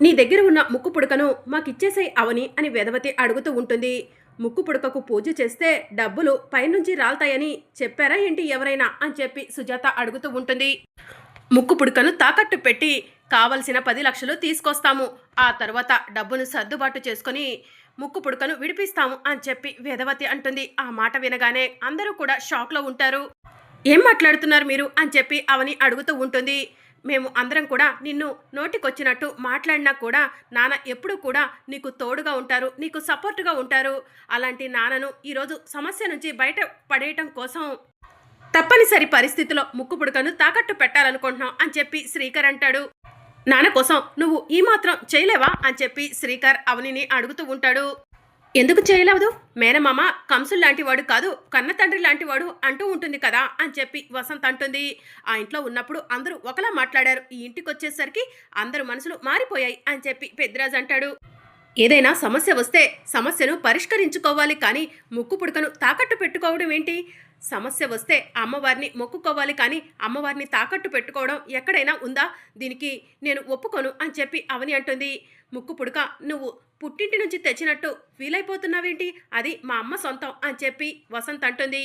నీ దగ్గర ఉన్న ముక్కు పుడకను మాకిచ్చేసాయి అవని అని వేదవతి అడుగుతూ ఉంటుంది. ముక్కు పుడకకు పూజ చేస్తే డబ్బులు పైనుంచి రాల్తాయని చెప్పారా ఏంటి ఎవరైనా అని చెప్పి సుజాత అడుగుతూ ఉంటుంది. ముక్కు పుడకను తాకట్టు పెట్టి కావలసిన పది లక్షలు తీసుకొస్తాము. ఆ తర్వాత డబ్బును సర్దుబాటు చేసుకొని ముక్కు పుడకను విడిపిస్తాము అని చెప్పి వేదవతి అంటుంది. ఆ మాట వినగానే అందరూ కూడా షాక్లో ఉంటారు. ఏం మాట్లాడుతున్నారు మీరు అని చెప్పి అవని అడుగుతూ ఉంటుంది. మేము అందరం కూడా నిన్ను నోటికొచ్చినట్టు మాట్లాడినా కూడా నాన్న ఎప్పుడూ కూడా నీకు తోడుగా ఉంటారు నీకు సపోర్టుగా ఉంటారు. అలాంటి నాన్నను ఈరోజు సమస్య నుంచి బయట పడేయటం కోసం తప్పనిసరి పరిస్థితిలో ముక్కు పుడకను తాకట్టు పెట్టాలనుకుంటున్నాం అని చెప్పి శ్రీకర్ అంటాడు. నాన్న కోసం నువ్వు ఈ మాత్రం చేయలేవా అని చెప్పి శ్రీకర్ అవనిని అడుగుతూ ఉంటాడు. ఎందుకు చేయలేవదు? మేనమామ కంసులు లాంటివాడు కాదు కన్న తండ్రి లాంటివాడు అంటూ ఉంటుంది కదా అని చెప్పి వసంత్ అంటుంది. ఆ ఇంట్లో ఉన్నప్పుడు అందరూ ఒకలా మాట్లాడారు. ఈ ఇంటికి వచ్చేసరికి అందరు మనసులు మారిపోయాయి అని చెప్పి పెద్దిరాజు అంటాడు. ఏదైనా సమస్య వస్తే సమస్యను పరిష్కరించుకోవాలి కానీ ముక్కు పుడకను తాకట్టు పెట్టుకోవడం ఏంటి? సమస్య వస్తే అమ్మవారిని మొక్కుకోవాలి కానీ అమ్మవారిని తాకట్టు పెట్టుకోవడం ఎక్కడైనా ఉందా? దీనికి నేను ఒప్పుకోను అని చెప్పి అవని అంటుంది. ముక్కు పుడక నువ్వు పుట్టింటి నుంచి తెచ్చినట్టు వీలైపోతున్నావేంటి? అది మా అమ్మ సొంతం అని చెప్పి వసంత్ అంటుంది.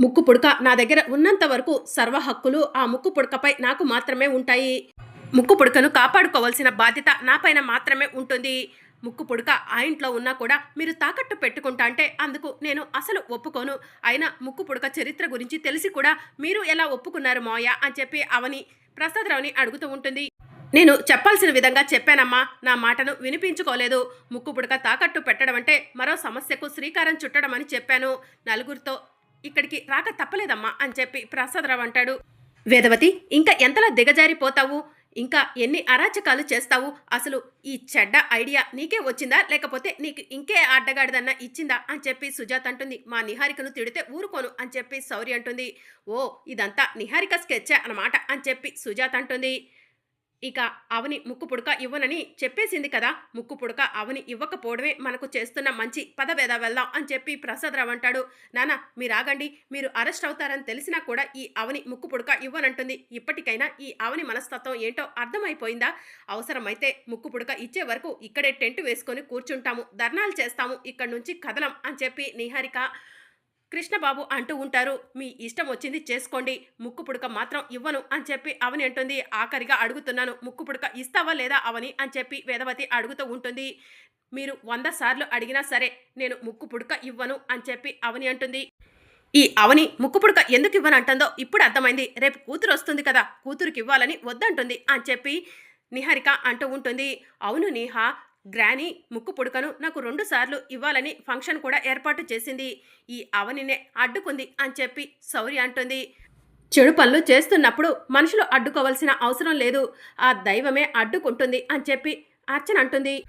ముక్కు పుడక నా దగ్గర ఉన్నంత వరకు సర్వ హక్కులు ఆ ముక్కు పుడకపై నాకు మాత్రమే ఉంటాయి. ముక్కు పుడకను కాపాడుకోవాల్సిన బాధ్యత నాపైన మాత్రమే ఉంటుంది. ముక్కు పుడక ఆ ఇంట్లో ఉన్నా కూడా మీరు తాకట్టు పెట్టుకుంటా అంటే అందుకు నేను అసలు ఒప్పుకోను. అయినా ముక్కు పుడక చరిత్ర గురించి తెలిసి కూడా మీరు ఎలా ఒప్పుకున్నారు మోయ అని చెప్పి అవని ప్రసాదరావుని అడుగుతూ ఉంటుంది. నేను చెప్పాల్సిన విధంగా చెప్పానమ్మా. నా మాటను వినిపించుకోలేదు. ముక్కు పుడక తాకట్టు పెట్టడం అంటే మరో సమస్యకు శ్రీకారం చుట్టడం అని చెప్పాను. నలుగురితో ఇక్కడికి రాక తప్పలేదమ్మా అని చెప్పి ప్రసాదరావు అంటాడు. వేదవతి ఇంకా ఎంతలా దిగజారిపోతావు? ఇంకా ఎన్ని అరాచకాలు చేస్తావు? అసలు ఈ చెడ్డ ఐడియా నీకే వచ్చిందా? లేకపోతే నీకు ఇంకే అడ్డగాడిదన్నా ఇచ్చిందా? అని చెప్పి సుజాత అంటుంది. మా నిహారికను తిడితే ఊరుకోను అని చెప్పి సౌరి అంటుంది. ఓ ఇదంతా నిహారిక స్కెచ్చే అన్నమాట అని చెప్పి సుజాత అంటుంది. ఇక అవని ముక్కు పుడక ఇవ్వనని చెప్పేసింది కదా. ముక్కు పుడక అవని ఇవ్వకపోవడమే మనకు చేస్తున్న మంచి పదవేద వెళ్దాం అని చెప్పి ప్రసాదరావు అంటాడు. నాన్న మీరు ఆగండి. మీరు అరెస్ట్ అవుతారని తెలిసినా కూడా ఈ అవని ముక్కు పుడక ఇవ్వనంటుంది. ఇప్పటికైనా ఈ అవని మనస్తత్వం ఏంటో అర్థమైపోయిందా? అవసరమైతే ముక్కు పుడక ఇచ్చే వరకు ఇక్కడే టెంట్ వేసుకొని కూర్చుంటాము. ధర్నాలు చేస్తాము. ఇక్కడి నుంచి కదలం అని చెప్పి నిహారిక కృష్ణబాబు అంటూ ఉంటారు మీ ఇష్టం వచ్చింది చేసుకోండి ముక్కు పుడక మాత్రం ఇవ్వను అని చెప్పి అవని అంటుంది. ఆఖరిగా అడుగుతున్నాను ముక్కు పుడక ఇస్తావా లేదా అవని? అని చెప్పి వేదవతి అడుగుతూ ఉంటుంది. మీరు వంద సార్లు అడిగినా సరే నేను ముక్కు పుడక ఇవ్వను అని చెప్పి అవని అంటుంది. ఈ అవని ముక్కు పుడక ఎందుకు ఇవ్వనంటుందో ఇప్పుడు అర్థమైంది. రేపు కూతురు వస్తుంది కదా కూతురికి ఇవ్వాలని వద్దంటుంది అని చెప్పి నిహారిక అంటూ ఉంటుంది. అవును నీహా గ్రానీ ముక్కు పుడకను నాకు రెండు సార్లు ఇవ్వాలని ఫంక్షన్ కూడా ఏర్పాటు చేసింది. ఈ అవనినే అడ్డుకుంది అని చెప్పి సౌరి అంటుంది. చెడు పనులు చేస్తున్నప్పుడు మనుషులు అడ్డుకోవాల్సిన అవసరం లేదు. ఆ దైవమే అడ్డుకుంటుంది అని చెప్పి అర్చన అంటుంది.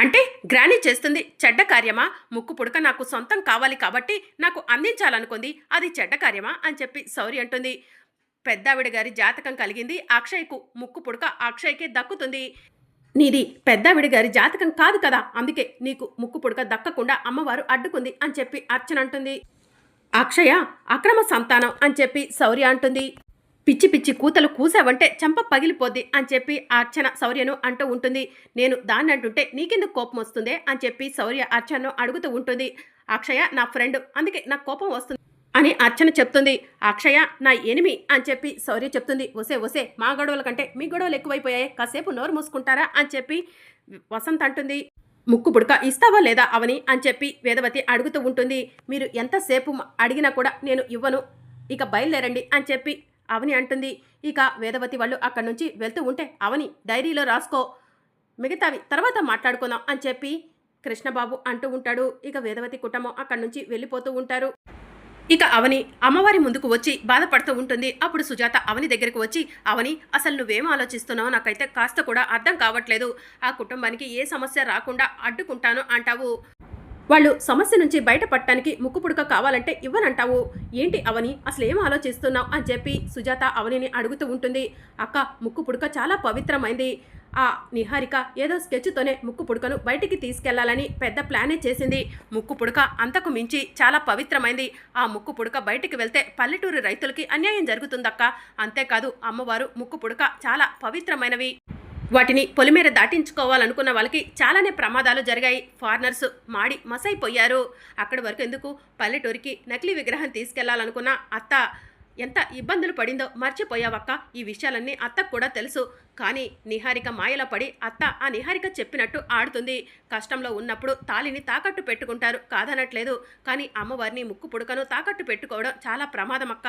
అంటే గ్రానీ చేస్తుంది చెడ్డ కార్యమా? ముక్కు పుడక నాకు సొంతం కావాలి కాబట్టి నాకు అందించాలనుకుంది. అది చెడ్డ కార్యమా? అని చెప్పి సౌరి అంటుంది. పెద్దావిడ గారి జాతకం కలిగింది. అక్షయ్కు ముక్కు పుడక అక్షయ్కే దక్కుతుంది. నీది పెద్దావిడ గారి జాతకం కాదు కదా? అందుకే నీకు ముక్కు పుడక దక్కకుండా అమ్మవారు అడ్డుకుంది అని చెప్పి అర్చన అంటుంది. అక్షయ అక్రమ సంతానం అని చెప్పి శౌర్య అంటుంది. పిచ్చి పిచ్చి కూతలు కూసావంటే చెంప పగిలిపోద్ది అని చెప్పి అర్చన శౌర్యను అంటూ ఉంటుంది. నేను దాన్ని అంటుంటే నీకెందుకు కోపం వస్తుందే అని చెప్పి శౌర్య అర్చనను అడుగుతూ ఉంటుంది. అక్షయ నా ఫ్రెండ్ అందుకే నాకు కోపం వస్తుంది. అని అర్చన చెప్తుంది. అక్షయ నా ఎనిమి అని చెప్పి శౌర్య చెప్తుంది. ఒసే ఒసే మా గొడవల కంటే మీ గొడవలు ఎక్కువైపోయాయి. కాసేపు నోరు మూసుకుంటారా అని చెప్పి వసంత్ అంటుంది. ముక్కు పుడక ఇస్తావా లేదా అవని అని చెప్పి వేదవతి అడుగుతూ ఉంటుంది. మీరు ఎంతసేపు అడిగినా కూడా నేను ఇవ్వను. ఇక బయలుదేరండి అని చెప్పి అవని అంటుంది. ఇక వేదవతి వాళ్ళు అక్కడి నుంచి వెళ్తూ ఉంటే అవని డైరీలో రాసుకో. మిగతావి తర్వాత మాట్లాడుకుందాం అని చెప్పి కృష్ణబాబు అంటూ ఉంటాడు. ఇక వేదవతి కుటుంబం అక్కడి నుంచి వెళ్ళిపోతూ ఉంటారు. ఇక అవని అమ్మవారి ముందుకు వచ్చి బాధపడుతూ ఉంటుంది. అప్పుడు సుజాత అవని దగ్గరికి వచ్చి అవని అసలు నువ్వేం ఆలోచిస్తున్నావు నాకైతే కాస్త కూడా అర్థం కావట్లేదు. ఆ కుటుంబానికి ఏ సమస్య రాకుండా అడ్డుకుంటాను అంటావు. వాళ్ళు సమస్య నుంచి బయటపడటానికి ముక్కు పుడక కావాలంటే ఇవ్వనంటావు. ఏంటి అవని? అసలు ఏం ఆలోచిస్తున్నావు? అని చెప్పి సుజాత అవనిని అడుగుతూ ఉంటుంది. అక్క ముక్కు పుడక చాలా పవిత్రమైంది. ఆ నిహారిక ఏదో స్కెచ్తోనే ముక్కు పుడకను బయటికి తీసుకెళ్ళాలని పెద్ద ప్లానే చేసింది. ముక్కు పుడక అంతకు మించి చాలా పవిత్రమైంది. ఆ ముక్కు పుడక బయటికి వెళ్తే పల్లెటూరు రైతులకి అన్యాయం జరుగుతుందక్క. అంతేకాదు అమ్మవారు ముక్కు పుడక చాలా పవిత్రమైనవి. వాటిని పొలిమేర దాటించుకోవాలనుకున్న వాళ్ళకి చాలానే ప్రమాదాలు జరిగాయి. ఫారినర్స్ మాడి మసైపోయారు. అక్కడి వరకు ఎందుకు? పల్లెటూరికి నకిలీ విగ్రహం తీసుకెళ్ళాలనుకున్న అత్త ఎంత ఇబ్బందులు పడిందో మర్చిపోయావక్క. ఈ విషయాలన్నీ అత్తకు కూడా తెలుసు. కానీ నిహారిక మాయలో పడి అత్త ఆ నిహారిక చెప్పినట్టు ఆడుతుంది. కష్టంలో ఉన్నప్పుడు తాలిని తాకట్టు పెట్టుకుంటారు కాదనట్లేదు. కానీ అమ్మవారిని ముక్కు పుడకను తాకట్టు పెట్టుకోవడం చాలా ప్రమాదం అక్క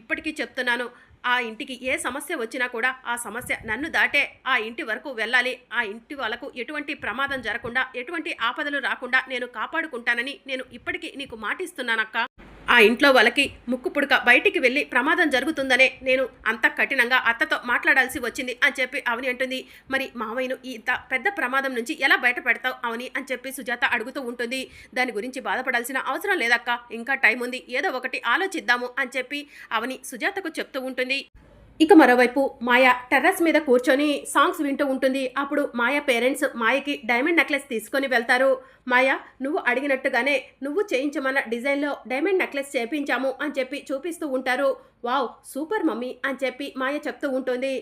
ఇప్పటికీ చెప్తున్నాను ఆ ఇంటికి ఏ సమస్య వచ్చినా కూడా ఆ సమస్య నన్ను దాటే. ఆ ఇంటి వరకు వెళ్ళాలి. ఆ ఇంటి వాళ్ళకు ఎటువంటి ప్రమాదం జరగకుండా ఎటువంటి ఆపదలు రాకుండా నేను కాపాడుకుంటానని నేను ఇప్పటికీ నీకు మాటిస్తున్నానక్క. ఆ ఇంట్లో వాళ్ళకి ముక్కు పుడక బయటికి వెళ్ళి ప్రమాదం జరుగుతుందనే నేను అంత కఠినంగా అత్తతో మాట్లాడాల్సి వచ్చింది అని చెప్పి అవని అంటుంది. మరి మామయ్యను ఈ ఇంత పెద్ద ప్రమాదం నుంచి ఎలా బయటపెడతావు అవని అని చెప్పి సుజాత అడుగుతూ ఉంటుంది. దాని గురించి బాధపడాల్సిన అవసరం లేదక్క. ఇంకా టైం ఉంది ఏదో ఒకటి ఆలోచిద్దాము అని చెప్పి అవని సుజాతకు చెప్తూ ఉంటుంది. ఇక మరోవైపు మాయ టెర్రస్ మీద కూర్చొని సాంగ్స్ వింటూ ఉంటుంది. అప్పుడు మాయ పేరెంట్స్ మాయకి డైమండ్ నెక్లెస్ తీసుకొని వెళ్తారు. మాయ నువ్వు అడిగినట్టుగానే నువ్వు చేయించమన్న డిజైన్లో డైమండ్ నెక్లెస్ చేపించాము అని చెప్పి చూపిస్తూ ఉంటారు. వావ్ సూపర్ మమ్మీ అని చెప్పి మాయ చెప్తూ ఉంటుంది.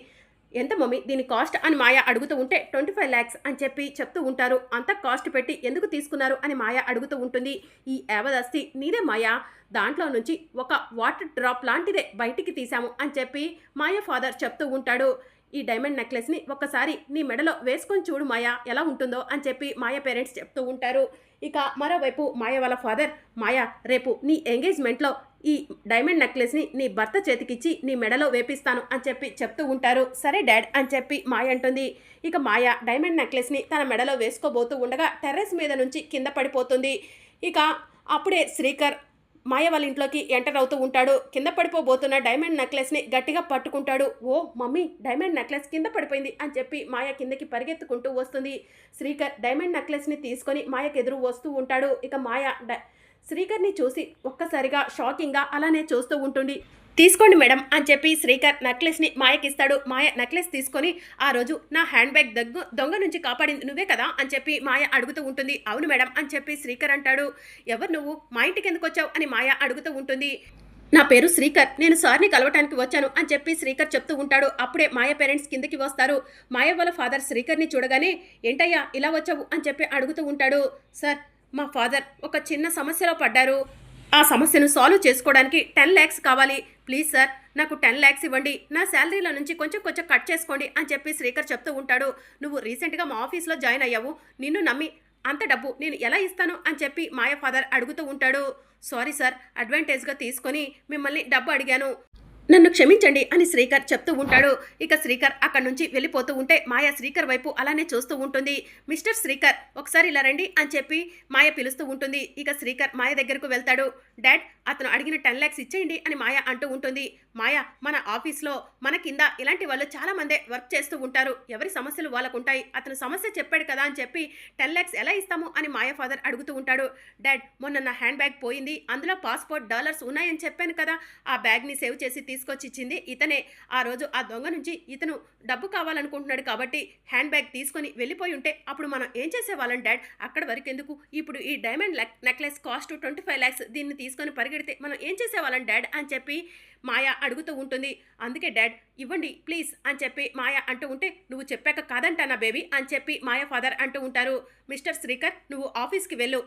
ఎంత మమ్మీ? దీని కాస్ట్ అని మాయ అడుగుతూ ఉంటే ట్వంటీ ఫైవ్ ల్యాక్స్ అని చెప్పి చెప్తూ ఉంటారు. అంత కాస్ట్ పెట్టి ఎందుకు తీసుకున్నారు అని మాయ అడుగుతూ ఉంటుంది. ఈ యావదస్తి నీదే మాయ. దాంట్లో నుంచి ఒక వాటర్ డ్రాప్ లాంటిదే బయటికి తీసాము అని చెప్పి మాయ ఫాదర్ చెప్తూ ఉంటాడు. ఈ డైమండ్ నెక్లెస్ని ఒక్కసారి నీ మెడలో వేసుకొని చూడు మాయ ఎలా ఉంటుందో అని చెప్పి మాయ పేరెంట్స్ చెప్తూ ఉంటారు. ఇక మరోవైపు మాయ వాళ్ళ ఫాదర్ మాయ రేపు నీ ఎంగేజ్మెంట్లో ఈ డైమండ్ నెక్లెస్ని నీ భర్త చేతికిచ్చి నీ మెడలో వేపిస్తాను అని చెప్పి చెప్తూ ఉంటారు. సరే డాడ్ అని చెప్పి మాయ అంటుంది. ఇక మాయ డైమండ్ నెక్లెస్ని తన మెడలో వేసుకోబోతూ ఉండగా టెర్రస్ మీద నుంచి కింద పడిపోతుంది. ఇక అప్పుడే శ్రీకర్ మాయ వాళ్ళ ఇంట్లోకి ఎంటర్ అవుతూ ఉంటాడు. కింద పడిపోబోతున్న డైమండ్ నెక్లెస్ని గట్టిగా పట్టుకుంటాడు. ఓ మమ్మీ డైమండ్ నెక్లెస్ కింద పడిపోయింది అని చెప్పి మాయ కిందకి పరిగెత్తుకుంటూ వస్తుంది. శ్రీకర్ డైమండ్ నెక్లెస్ని తీసుకొని మాయకి ఎదురు వస్తూ ఉంటాడు. ఇక మాయ డ- శ్రీకర్ని చూసి ఒక్కసారిగా షాకింగ్గా అలానే చూస్తూ ఉంటుంది. తీసుకోండి మేడం అని చెప్పి శ్రీకర్ నెక్లెస్ని మాయకిస్తాడు. మాయ నెక్లెస్ తీసుకొని ఆ రోజు నా హ్యాండ్ బ్యాగ్ దగ్గు దొంగ నుంచి కాపాడింది నువ్వే కదా అని చెప్పి మాయ అడుగుతూ ఉంటుంది. అవును మేడం అని చెప్పి శ్రీకర్ అంటాడు. ఎవరు నువ్వు? మా ఇంటికి ఎందుకు వచ్చావు? అని మాయ అడుగుతూ ఉంటుంది. నా పేరు శ్రీకర్. నేను సార్ని కలవటానికి వచ్చాను అని చెప్పి శ్రీకర్ చెప్తూ ఉంటాడు. అప్పుడే మాయ పేరెంట్స్ కిందకి వస్తారు. మాయ వాళ్ళ ఫాదర్ శ్రీకర్ని చూడగానే ఏంటయ్యా ఇలా వచ్చావు? అని చెప్పి అడుగుతూ ఉంటాడు. సార్ మా ఫాదర్ ఒక చిన్న సమస్యలో పడ్డారు. ఆ సమస్యను సాల్వ్ చేసుకోవడానికి టెన్ ల్యాక్స్ కావాలి. ప్లీజ్ సార్ నాకు టెన్ ల్యాక్స్ ఇవ్వండి. నా శాలరీలో నుంచి కొంచెం కొంచెం కట్ చేసుకోండి అని చెప్పి శ్రీకర్ చెప్తూ ఉంటాడు. నువ్వు రీసెంట్గా మా ఆఫీస్లో జాయిన్ అయ్యావు. నిన్ను నమ్మి అంత డబ్బు నేను ఎలా ఇస్తాను అని చెప్పి మాయ ఫాదర్ అడుగుతూ ఉంటాడు. సారీ సార్ అడ్వాంటేజ్గా తీసుకొని మిమ్మల్ని డబ్బు అడిగాను. నన్ను క్షమించండి అని శ్రీకర్ చెప్తూ ఉంటాడు. ఇక శ్రీకర్ అక్కడి నుంచి వెళ్ళిపోతూ ఉంటే మాయ శ్రీకర్ వైపు అలానే చూస్తూ ఉంటుంది. మిస్టర్ శ్రీకర్ ఒకసారి ఇలా రండి అని చెప్పి మాయ పిలుస్తూ ఉంటుంది. ఇక శ్రీకర్ మాయ దగ్గరకు వెళ్తాడు. డాడ్ అతను అడిగిన టెన్ ల్యాక్స్ ఇచ్చేయండి అని మాయ అంటూ ఉంటుంది. మాయ మన ఆఫీస్లో మన కింద ఇలాంటి వాళ్ళు చాలా మందే వర్క్ చేస్తూ ఉంటారు. ఎవరి సమస్యలు వాళ్ళకు ఉంటాయి అతను సమస్య చెప్పాడు కదా అని చెప్పి టెన్ ల్యాక్స్ ఎలా ఇస్తాము అని మాయ ఫాదర్ అడుగుతూ ఉంటాడు. డాడ్ మొన్న నా హ్యాండ్ బ్యాగ్ పోయింది. అందులో పాస్పోర్ట్ డాలర్స్ ఉన్నాయని చెప్పాను కదా. ఆ బ్యాగ్ని సేవ్ చేసి తీసుకొచ్చి ఇచ్చింది. ఇతనే ఆ రోజు ఆ దొంగ నుంచి ఇతను డబ్బు కావాలనుకుంటున్నాడు కాబట్టి హ్యాండ్ బ్యాగ్ తీసుకొని వెళ్ళిపోయి ఉంటే అప్పుడు మనం ఏం చేసేవాళ్ళం డాడ్? అక్కడ వరకు ఎందుకు? ఇప్పుడు ఈ diamond necklace cost twenty five lakhs దీన్ని తీసుకొని పరిగెడితే మనం ఏం చేసేవాళ్ళం డాడ్? అని చెప్పి మాయా అడుగుతూ ఉంటుంది. అందుకే డాడ్ ఇవ్వండి ప్లీజ్ అని చెప్పి మాయా అంటూ ఉంటే నువ్వు చెప్పాక కాదంటానా బేబీ అని చెప్పి మాయా ఫాదర్ అంటూ ఉంటారు. మిస్టర్ శ్రీకర్ నువ్వు ఆఫీస్కి వెళ్ళు.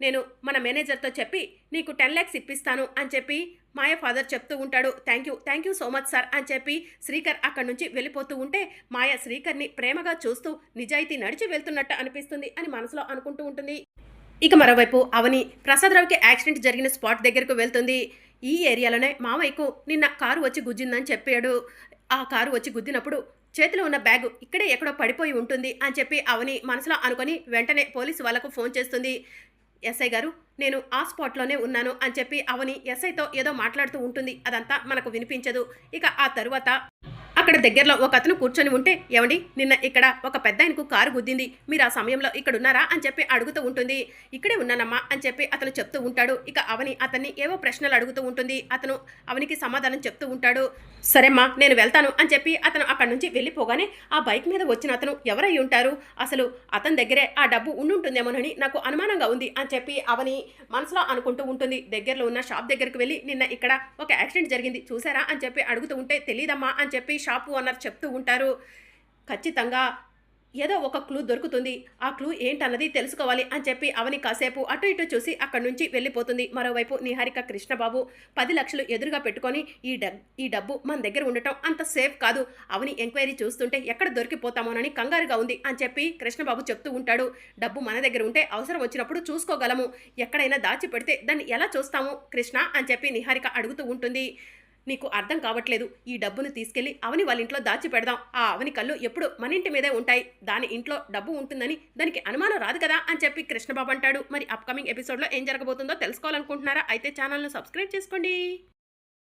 నేను మన మేనేజర్తో చెప్పి నీకు టెన్ ల్యాక్స్ ఇప్పిస్తాను అని చెప్పి మాయ ఫాదర్ చెప్తూ ఉంటాడు. Thank you thank you so much sir అని చెప్పి శ్రీకర్ అక్కడి నుంచి వెళ్ళిపోతూ ఉంటే మాయ శ్రీకర్ని ప్రేమగా చూస్తూ నిజాయితీ నడిచి వెళ్తున్నట్టు అనిపిస్తుంది అని మనసులో అనుకుంటూ ఉంటుంది. ఇక మరోవైపు అవని ప్రసాదరావుకి యాక్సిడెంట్ జరిగిన స్పాట్ దగ్గరకు వెళ్తుంది. ఈ ఏరియాలోనే మామయ్యకు నిన్న కారు వచ్చి గుజ్జిందని చెప్పాడు. ఆ కారు వచ్చి గుద్దినప్పుడు చేతిలో ఉన్న బ్యాగు ఇక్కడే ఎక్కడో పడిపోయి ఉంటుంది అని చెప్పి అవని మనసులో అనుకొని వెంటనే పోలీసు వాళ్ళకు ఫోన్ చేస్తుంది. ఎస్ఐ గారు నేను ఆ స్పాట్లోనే ఉన్నాను అని చెప్పి అవని ఎస్ఐతో ఏదో మాట్లాడుతూ ఉంటుంది. అదంతా మనకు వినిపించదు. ఇక ఆ తరువాత అక్కడ దగ్గరలో ఒక అతను కూర్చొని ఉంటే ఏమండి నిన్న ఇక్కడ ఒక పెద్ద ఆయనకు కారు గుద్దింది. మీరు ఆ సమయంలో ఇక్కడ ఉన్నారా? అని చెప్పి అడుగుతూ ఉంటుంది. ఇక్కడే ఉన్నానమ్మా అని చెప్పి అతను చెప్తూ ఉంటాడు. ఇక అవని అతన్ని ఏవో ప్రశ్నలు అడుగుతూ ఉంటుంది. అతను అవనికి సమాధానం చెప్తూ ఉంటాడు. సరేమ్మా నేను వెళ్తాను అని చెప్పి అతను అక్కడి నుంచి వెళ్ళిపోగానే ఆ బైక్ మీద వచ్చిన అతను ఎవరై ఉంటారు? అసలు అతని దగ్గరే ఆ డబ్బు ఉండుంటుందేమోనని నాకు అనుమానంగా ఉంది అని చెప్పి అవని మనసులో అనుకుంటూ ఉంటుంది. దగ్గరలో ఉన్న షాప్ దగ్గరికి వెళ్ళి నిన్న ఇక్కడ ఒక యాక్సిడెంట్ జరిగింది చూసారా అని చెప్పి అడుగుతూ ఉంటే తెలియదమ్మా అని చెప్పి షాపు ఓనర్ చెప్తూ ఉంటారు. ఖచ్చితంగా ఏదో ఒక క్లూ దొరుకుతుంది. ఆ క్లూ ఏంటన్నది తెలుసుకోవాలి అని చెప్పి అవని కాసేపు అటు ఇటు చూసి అక్కడి నుంచి వెళ్ళిపోతుంది. మరోవైపు నిహారిక కృష్ణబాబు పది లక్షలు ఎదురుగా పెట్టుకొని ఈ డబ్ ఈ డబ్బు మన దగ్గర ఉండటం అంత సేఫ్ కాదు. అవని ఎంక్వైరీ చూస్తుంటే ఎక్కడ దొరికిపోతామోనని కంగారుగా ఉంది అని చెప్పి కృష్ణబాబు చెప్తూ ఉంటాడు. డబ్బు మన దగ్గర ఉంటే అవసరం వచ్చినప్పుడు చూసుకోగలము. ఎక్కడైనా దాచి పెడితే దాన్ని ఎలా చూస్తాము కృష్ణ అని చెప్పి నిహారిక అడుగుతూ ఉంటుంది. నీకు అర్థం కావట్లేదు. ఈ డబ్బును తీసుకెళ్ళి అవని వాళ్ళ ఇంట్లో దాచి పెడదాం. ఆ అవని కళ్ళు ఎప్పుడు మన ఇంటి మీదే ఉంటాయి. దాని ఇంట్లో డబ్బు ఉంటుందని దానికి అనుమానం రాదు కదా అని చెప్పి కృష్ణబాబు అంటాడు. మరి అప్కమింగ్ ఎపిసోడ్లో ఏం జరగబోతుందో తెలుసుకోవాలనుకుంటున్నారా? అయితే ఛానల్ను సబ్స్క్రైబ్ చేసుకోండి.